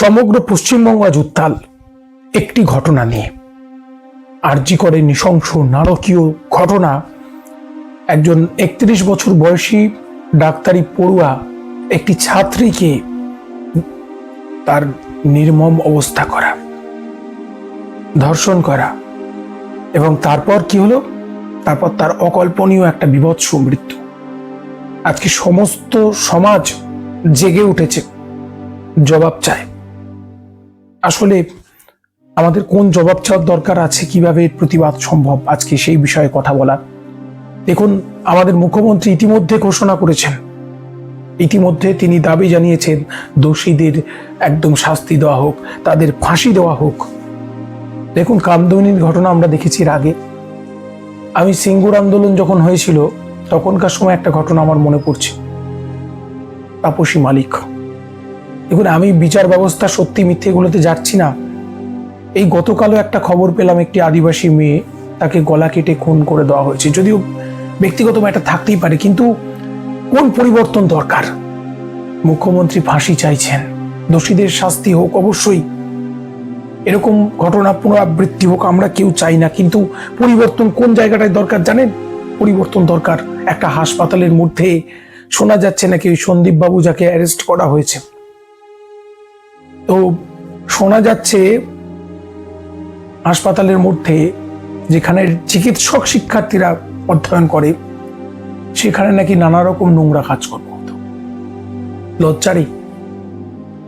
সমগ্র পশ্চিমবঙ্গ আজ উত্তাল। একটি ঘটনা নিয়ে। আরজি করে নৃশংস নারকীয় ঘটনা। একজন একত্রিশ বছর বয়সী ডাক্তারি পড়ুয়া একটি ছাত্রীকে তার নির্মম অবস্থা করা। ধর্ষণ করা। এবং তারপর কি হলো? তারপর তার অকল্পনীয় একটা বিভৎস মৃত্যু। আজকে সমস্ত সমাজ জেগে উঠেছে। জবাব চায়। আসলে আমাদের কোন জবাব চাওয়ার দরকার আছে, কীভাবে প্রতিবাদ সম্ভব? আজকে সেই বিষয়ে কথা বলা দেখুন, আমাদের মুখ্যমন্ত্রী ইতিমধ্যে ঘোষণা করেছেন। ইতিমধ্যে তিনি দাবি জানিয়েছেন, দোষীদের একদম শাস্তি দেওয়া হোক, তাদের ফাঁসি দেওয়া হোক। দেখুন, কামদুনির ঘটনা আমরা দেখেছি এর আগে। আমি সিঙ্গুর আন্দোলন যখন হয়েছিল, তখনকার সময় একটা ঘটনা আমার মনে পড়ছে। তাপসী মালিক। দেখুন, আমি বিচার ব্যবস্থা সত্যি মিথ্যেগুলোতে যাচ্ছি না। এই গতকালও একটা খবর পেলাম, একটি আদিবাসী মেয়ে তাকে গলা কেটে খুন করে দেওয়া হয়েছে। যদিও ব্যক্তিগত ম্যাটার থাকতেই পারে, কিন্তু কোন পরিবর্তন দরকার? মুখ্যমন্ত্রী ফাঁসি চাইছেন। দোষীদের শাস্তি হোক, অবশ্যই। এরকম ঘটনা পুনরাবৃত্তি হোক, আমরা কেউ চাই না, কিন্তু পরিবর্তন কোন জায়গাটায় দরকার জানেন? পরিবর্তন দরকার একটা হাসপাতালের মধ্যে। শোনা যাচ্ছে নাকি ওই সন্দীপবাবু যাকে অ্যারেস্ট করা হয়েছে। তো শোনা যাচ্ছে হাসপাতালের মধ্যে যেখানে চিকিৎসক শিক্ষার্থীরা অধ্যয়ন করে, সেখানে নাকি নানা রকম নোংরা কাজকর্ম হতো। লজ্জারই।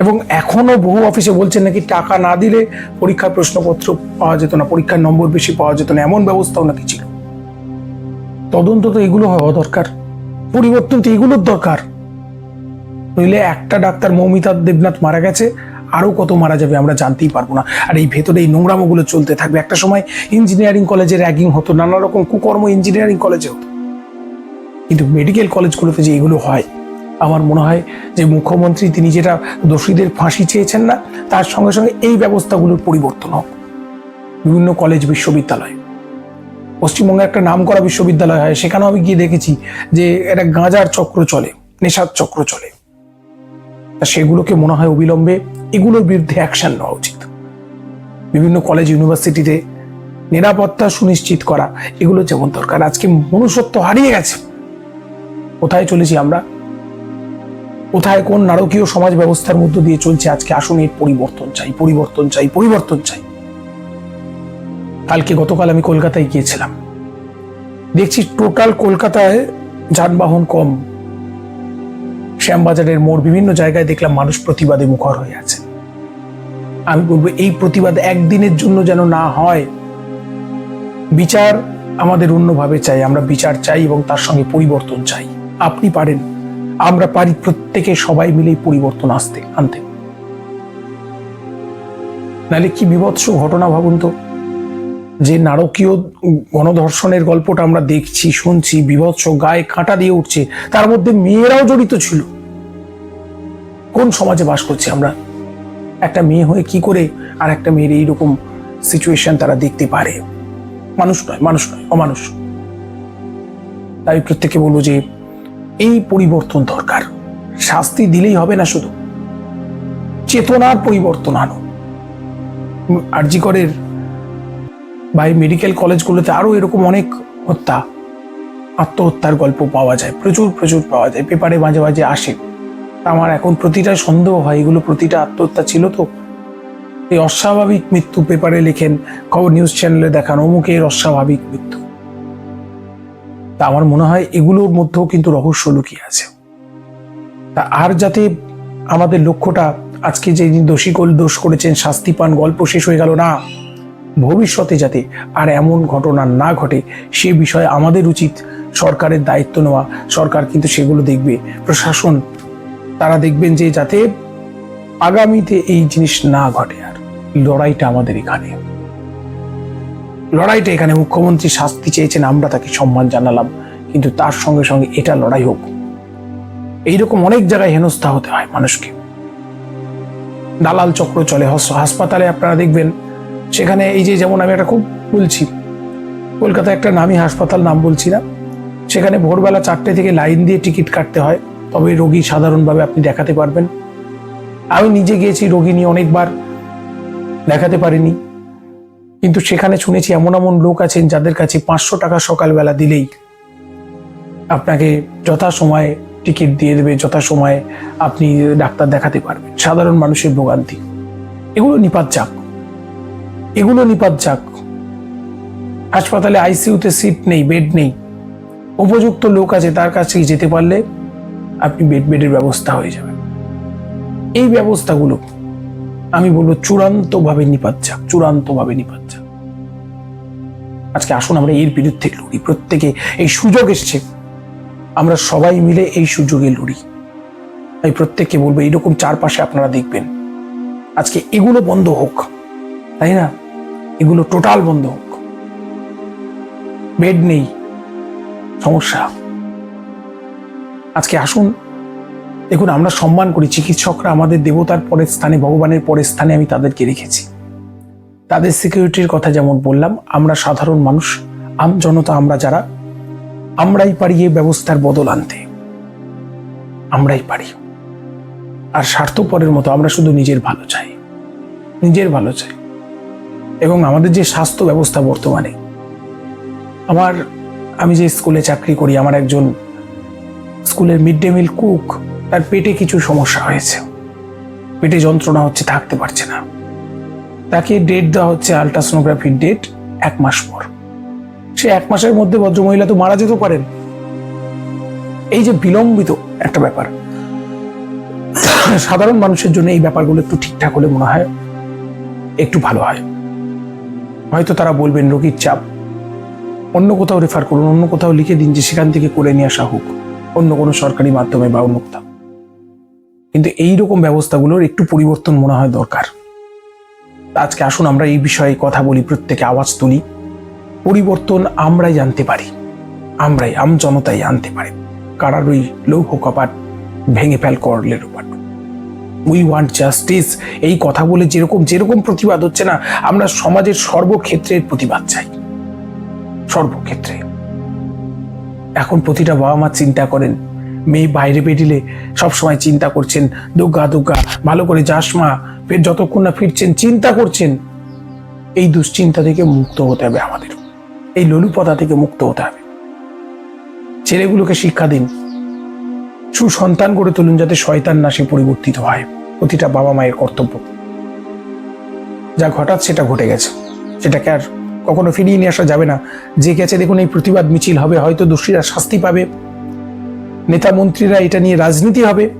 এবং এখনও বহু অফিসে বলছেন নাকি টাকা না দিলে পরীক্ষার প্রশ্নপত্র পাওয়া যেত না, পরীক্ষার নম্বর বেশি পাওয়া যেত না, এমন ব্যবস্থাও নাকি ছিল। তদন্ত তো এগুলো হওয়া দরকার। পরিবর্তন তো এগুলোর দরকার। নইলে একটা ডাক্তার মৌমিতা দেবনাথ মারা গেছে আরও কত মারা যাবে আমরা জানতেই পারব না। আর এই ভেতরে এই নোংরামোগুলো চলতে থাকবে। একটা সময় ইঞ্জিনিয়ারিং কলেজে র্যাগিং হতো, নানা রকম কুকর্ম ইঞ্জিনিয়ারিং কলেজে হতো। কিন্তু মেডিকেল কলেজগুলোতে যে এগুলো হয়, আমার মনে হয় যে মুখ্যমন্ত্রী তিনি যেটা দোষীদের ফাঁসি চেয়েছেন না, তার সঙ্গে সঙ্গে এই ব্যবস্থাগুলোর পরিবর্তন হোক। বিভিন্ন কলেজ বিশ্ববিদ্যালয়। পশ্চিমবঙ্গে একটা নাম করা বিশ্ববিদ্যালয় হয়, সেখানেও আমি গিয়ে দেখেছি যে একটা গাঁজার চক্র চলে, নেশার চক্র চলে। সেগুলোকে মনে হয় অবিলম্বে এগুলোর বিরুদ্ধে অ্যাকশন নেওয়া উচিত। বিভিন্ন কলেজ ইউনিভার্সিটিতে নিরাপত্তা সুনিশ্চিত করা, এগুলো যেমন দরকার। আজকে মনুষ্যত্ব হারিয়ে গেছে। কোথায় চলেছি আমরা? কোথায় কোন নারকীয় সমাজ ব্যবস্থার মধ্য দিয়ে চলছে আজকে? আসুন পরিবর্তন চাই পরিবর্তন চাই পরিবর্তন চাই। কালকে গতকাল আমি কলকাতায় গিয়েছিলাম। দেখছি টোটাল কলকাতায় যানবাহন কম। শ্যামবাজারের মোড় বিভিন্ন জায়গায় দেখলাম মানুষ প্রতিবাদে মুখর হয়ে আছে। আমি বলব, এই প্রতিবাদ একদিনের জন্য যেন না হয়। বিচার আমাদের অন্যভাবে চাই, আমরা বিচার চাই এবং তার সঙ্গে পরিবর্তন চাই। আপনি পারেন, আমরা পারি প্রত্যেকে সবাই মিলেই পরিবর্তন আসতে, আনতে। নাহলে কি বিভৎস ঘটনা ভাবুন তো? যে নারকীয় গণধর্ষণের গল্পটা আমরা দেখছি, শুনছি, বিভৎস গায়ে কাঁটা দিয়ে উঠছে, তার মধ্যে মেয়েরাও জড়িত ছিল। কোন সমাজে বাস করছি আমরা? একটা মেয়ে হয়ে কি করে আর একটা মেয়ের এইরকম সিচুয়েশন তারা দেখতে পারে? মানুষ নয় মানুষ নয়, অমানুষ। তাই প্রত্যেকে বলব যে, এই পরিবর্তন দরকার। শাস্তি দিলেই হবে না শুধু। চেতনার পরিবর্তন আনো। আরজিকরের বা এই মেডিকেল কলেজগুলোতে আরও এরকম অনেক হত্যা, আত্মহত্যার গল্প পাওয়া যায়, প্রচুর প্রচুর পাওয়া যায়। পেপারে মাঝে মাঝে আসে। আমার এখন প্রতিটা সন্দেহ হয়, এগুলো প্রতিটা আত্মহত্যা ছিল তো। এই অস্বাভাবিক মৃত্যু পেপারে লেখেন, খবর নিউজ চ্যানেলে দেখান, অমুকের অস্বাভাবিক মৃত্যু। তা আমার মনে হয় এগুলোর মধ্যেও কিন্তু রহস্য লুকিয়ে আছে। তা আর যাতে আমাদের লক্ষ্যটা আজকে যে দোষী গোল দোষ করেছেন, শাস্তি পান, গল্প শেষ হয়ে গেল না, ভবিষ্যতে যাতে আর এমন ঘটনা না ঘটে, সে বিষয়ে আমাদের উচিত সরকারের দায়িত্ব নেওয়া। সরকার কিন্তু সেগুলো দেখবে। প্রশাসন তারা দেখবেন যে যাতে আগামীতে এই জিনিস না ঘটে আর লড়াইটা আমাদের এখানে। লড়াইটা এখানে মুখ্যমন্ত্রী শাস্তি চেয়েছেন, আমরা তাকে সম্মান জানালাম, কিন্তু তার সঙ্গে সঙ্গে এটা লড়াই হোক। এইরকম অনেক জায়গায় হেনস্থা হতে হয় মানুষকে। দালাল চক্র চলে হাসপাতালে আপনারা দেখবেন, সেখানে এই যে যেমন আমি একটা খুব বলছি, কলকাতায় একটা নামি হাসপাতাল নাম বলছি না, সেখানে ভোরবেলা চারটে থেকে লাইন দিয়ে টিকিট কাটতে হয়। তবে রোগী সাধারণভাবে আপনি দেখাতে পারবেন। আমি নিজে গিয়েছি রোগী নিয়ে অনেকবার, দেখাতে পারিনি। কিন্তু সেখানে শুনেছি এমন এমন লোক আছেন যাদের কাছে পাঁচশো টাকা সকালবেলা দিলেই আপনাকে যথাসময়ে টিকিট দিয়ে দেবে, যথাসময়ে আপনি ডাক্তার দেখাতে পারবেন। সাধারণ মানুষের ভোগান্তি। এগুলো নিপাত যাক। এগুলো নিপাত যাক। হাসপাতালে আইসিইউতে সিট নেই, বেড নেই। উপযুক্ত লোক আছে তার কাছে যেতে পারলে আপনি বেড বেডের ব্যবস্থা হয়ে যাবে এই ব্যবস্থাগুলো, আমি বলব চূড়ান্তভাবে নিপাত যাক চূড়ান্তভাবে নিপাত যাক আজকে আসুন আমরা এর বিরুদ্ধে লড়ি, প্রত্যেকে এই সুযোগ এসছে। আমরা সবাই মিলে এই সুযোগে লড়ি। আমি প্রত্যেককে বলব এইরকম চারপাশে আপনারা দেখবেন। আজকে এগুলো বন্ধ হোক, তাই না? এগুলো টোটাল বন্ধ হোক। বেড নেই, সমস্যা। আজকে আসুন। দেখুন, আমরা সম্মান করি। চিকিৎসকরা আমাদের দেবতার পরের স্থানে, ভগবানের পরের স্থানে আমি তাদেরকে রেখেছি। তাদের সিকিউরিটির কথা যেমন বললাম, আমরা সাধারণ মানুষ, আম জনতা আমরা যারা, আমরাই পারি এই ব্যবস্থার বদল আনতে। আমরাই পারি। আর স্বার্থপরের মতো আমরা শুধু নিজের ভালো চাই। নিজের ভালো চাই। এবং আমাদের যে স্বাস্থ্য ব্যবস্থা বর্তমানে, আমার, আমি যে স্কুলে চাকরি করি, আমার একজন স্কুলের মিড ডে মিল কুক, তার পেটে কিছু সমস্যা হয়েছে। পেটে যন্ত্রণা হচ্ছে, থাকতে পারছে না। তাকে ডেট দেওয়া হচ্ছে আলট্রাসোনোগ্রাফির ডেট এক মাস পর। সে এক মাসের মধ্যে ভদ্রমহিলা তো মারা যেতে পারেন। এই যে বিলম্বিত একটা ব্যাপার। সাধারণ মানুষের জন্য এই ব্যাপারগুলো একটু ঠিকঠাক হলে মনে হয় একটু ভালো হয়। হয়তো তারা বলবেন, রোগীর চাপ। অন্য কোথাও রেফার করুন, অন্য কোথাও লিখে দিন যে সেখান থেকে করে নিয়ে আসা হোক। অন্য কোনো সরকারি মাধ্যমে বা অন্য কিন্তু এই রকম ব্যবস্থাগুলোর একটু পরিবর্তন মনে হয় দরকার। আজকে আসুন আমরা এই বিষয়ে কথা বলি, প্রত্যেকে আওয়াজ তুলি। পরিবর্তন আমরাই জানতে পারি, আমরাই, আম জনতাই আনতে পারি। কারার ওই লৌহ কপাট ভেঙে ফেল করলের উপর। উই ওয়ান্ট জাস্টিস এই কথা বলে যেরকম যেরকম প্রতিবাদ হচ্ছে না, আমরা সমাজের সর্বক্ষেত্রের প্রতিবাদ চাই। সর্বক্ষেত্রে। এখন প্রতিটা বাবা মা চিন্তা করেন। মেয়ে বাইরে বেরিলে সবসময় চিন্তা করছেন দুর্গা দুর্গা ভালো করে যাস মা, ফের যতক্ষণ না ফিরছেন চিন্তা করছেন। এই দুশ্চিন্তা থেকে মুক্ত হতে হবে আমাদের। এই ললুপতা থেকে মুক্ত হতে হবে। ছেলেগুলোকে শিক্ষা দিন। সুসন্তান করে তুলুন যাতে শয়তান না সে পরিবর্তিত হয়। প্রতিটা বাবা মায়ের কর্তব্য। যা ঘটাৎ সেটা ঘটে গেছে। সেটাকে আর কখনো ফিরিয়ে নিয়ে আসা যাবে না। যে গেছে দেখুন, এই প্রতিবাদ মিছিল হবে, হয়তো দোষীরা শাস্তি পাবে। নেতা মন্ত্রীরা এটা নিয়ে রাজনীতি হবে।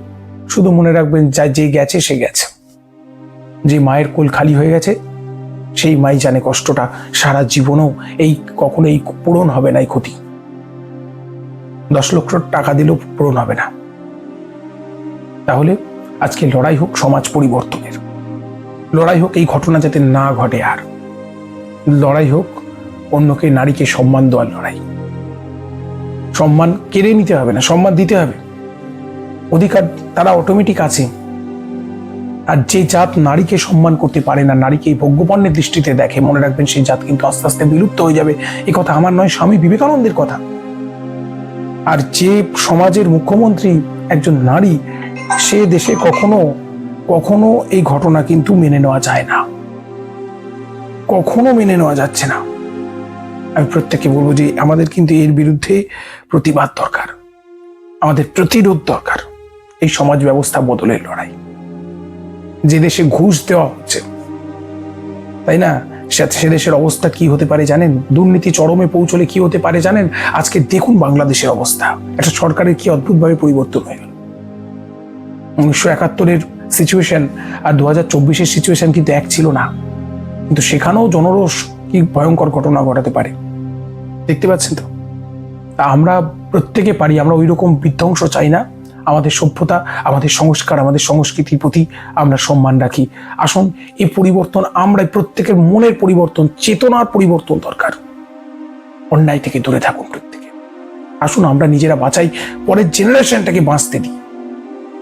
শুধু মনে রাখবেন, যা যে গেছে, সে গেছে। যে মায়ের কোল খালি হয়ে গেছে, সেই মাই জানে কষ্টটা। সারা জীবনও এই, কখনো এই পূরণ হবে না এই ক্ষতি। দশ লক্ষ টাকা দিলেও পূরণ হবে না। তাহলে আজকে লড়াই হোক সমাজ পরিবর্তনের। লড়াই হোক এই ঘটনা যাতে না ঘটে আর। লড়াই হোক, অন্যকে নারীকে সম্মান দেওয়ার লড়াই। সম্মান কেড়ে নিতে হবে না, সম্মান দিতে হবে। অধিকার তারা অটোমেটিক আছে। আর যে জাত নারীকে সম্মান করতে পারে না, নারীকে ভোগ্যপণ্যের দৃষ্টিতে দেখে, মনে রাখবেন সেই জাত কিন্তু আস্তে আস্তে বিলুপ্ত হয়ে যাবে। এই কথা আমার নয়, স্বামী বিবেকানন্দের কথা। আর যে সমাজের মুখ্যমন্ত্রী একজন নারী, সে দেশে কখনো কখনো এই ঘটনা কিন্তু মেনে নেওয়া যায় না। কখনো মেনে নেওয়া যাচ্ছে না। আমি প্রত্যেককে বলব যে আমাদের কিন্তু এর বিরুদ্ধে প্রতিবাদ দরকার। আমাদের প্রতিরোধ দরকার। এই সমাজ ব্যবস্থা বদলের লড়াই। যে দেশে ঘুষ দেওয়া হচ্ছে, তাই না? সে- দেশের অবস্থা কি হতে পারে জানেন? দুর্নীতি চরমে পৌঁছলে কি হতে পারে জানেন? আজকে দেখুন বাংলাদেশের অবস্থা। একটা সরকারের কি অদ্ভুতভাবে পরিবর্তন হয়ে গেল। উনিশশো একাত্তরের সিচুয়েশন আর দু হাজার চব্বিশের সিচুয়েশন কিন্তু এক ছিল না। কিন্তু সেখানেও জনরোষ কি ভয়ঙ্কর ঘটনা ঘটাতে পারে? দেখতে পাচ্ছেন তো? আমরা প্রত্যেকে পারি, আমরা ওই রকম বিধ্বংস চাই না। আমাদের সভ্যতা, আমাদের সংস্কার, আমাদের সংস্কৃতির প্রতি আমরা সম্মান রাখি। আসুন, এই পরিবর্তন আমরা প্রত্যেকের মনের পরিবর্তন, চেতনার পরিবর্তন দরকার। অন্যায় থেকে দূরে থাকুন প্রত্যেকে। আসুন, আমরা নিজেরা বাঁচাই, পরের জেনারেশনটাকে বাঁচতে দিই।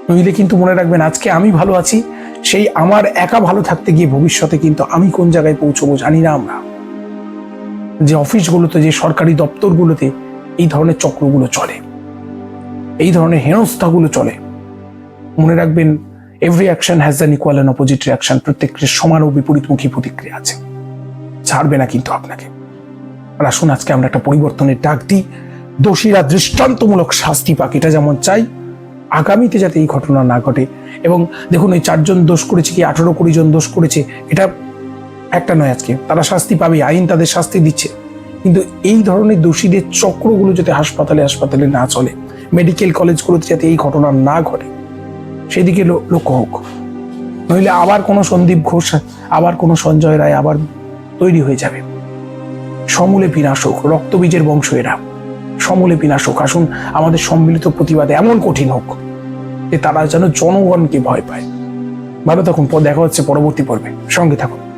নইলে কিন্তু মনে রাখবেন, আজকে আমি ভালো আছি সেই আমার একা ভালো থাকতে গিয়ে ভবিষ্যতে কিন্তু আমি কোন জায়গায় পৌঁছবো জানি না আমরা। যে অফিসগুলোতে, যে সরকারি দপ্তরগুলোতে এই ধরনের চক্রগুলো চলে, এই ধরনের হেনস্থাগুলো চলে। মনে রাখবেন every action has an equal and opposite reaction প্রত্যেকের সমান ও বিপরীতমুখী প্রতিক্রিয়া আছে। ছাড়বে না কিন্তু আপনাকে। আর আসুন, আজকে আমরা একটা পরিবর্তনের ডাক দিই। দোষীরা দৃষ্টান্তমূলক শাস্তি পাক, এটা যেমন চাই আগামীতে যাতে এই ঘটনা না ঘটে। এবং দেখুন, এই চারজন দোষ করেছে কি, আঠারো কুড়ি জন দোষ করেছে, এটা একটা নয় আজকে। তারা শাস্তি পাবে, আইন তাদের শাস্তি দিচ্ছে। কিন্তু এই ধরনের দোষীদের চক্রগুলো যাতে হাসপাতালে হাসপাতালে না চলে, মেডিকেল কলেজগুলোতে যাতে এই ঘটনা না ঘটে, সেদিকে লক্ষ্য হোক। নইলে আবার কোনো সন্দীপ ঘোষ, আবার কোনো সঞ্জয় রায় আবার তৈরি হয়ে যাবে। সমূলে বিনাশক রক্তবীজের বংশ এরা। সমূলে বিনাশক। আসুন, আমাদের সম্মিলিত প্রতিবাদে এমন কঠিন হোক যে তারা যেন জনগণকে ভয় পায়। ভালো থাকুন দেখা হচ্ছে পরবর্তী পর্বে। সঙ্গে থাকুন।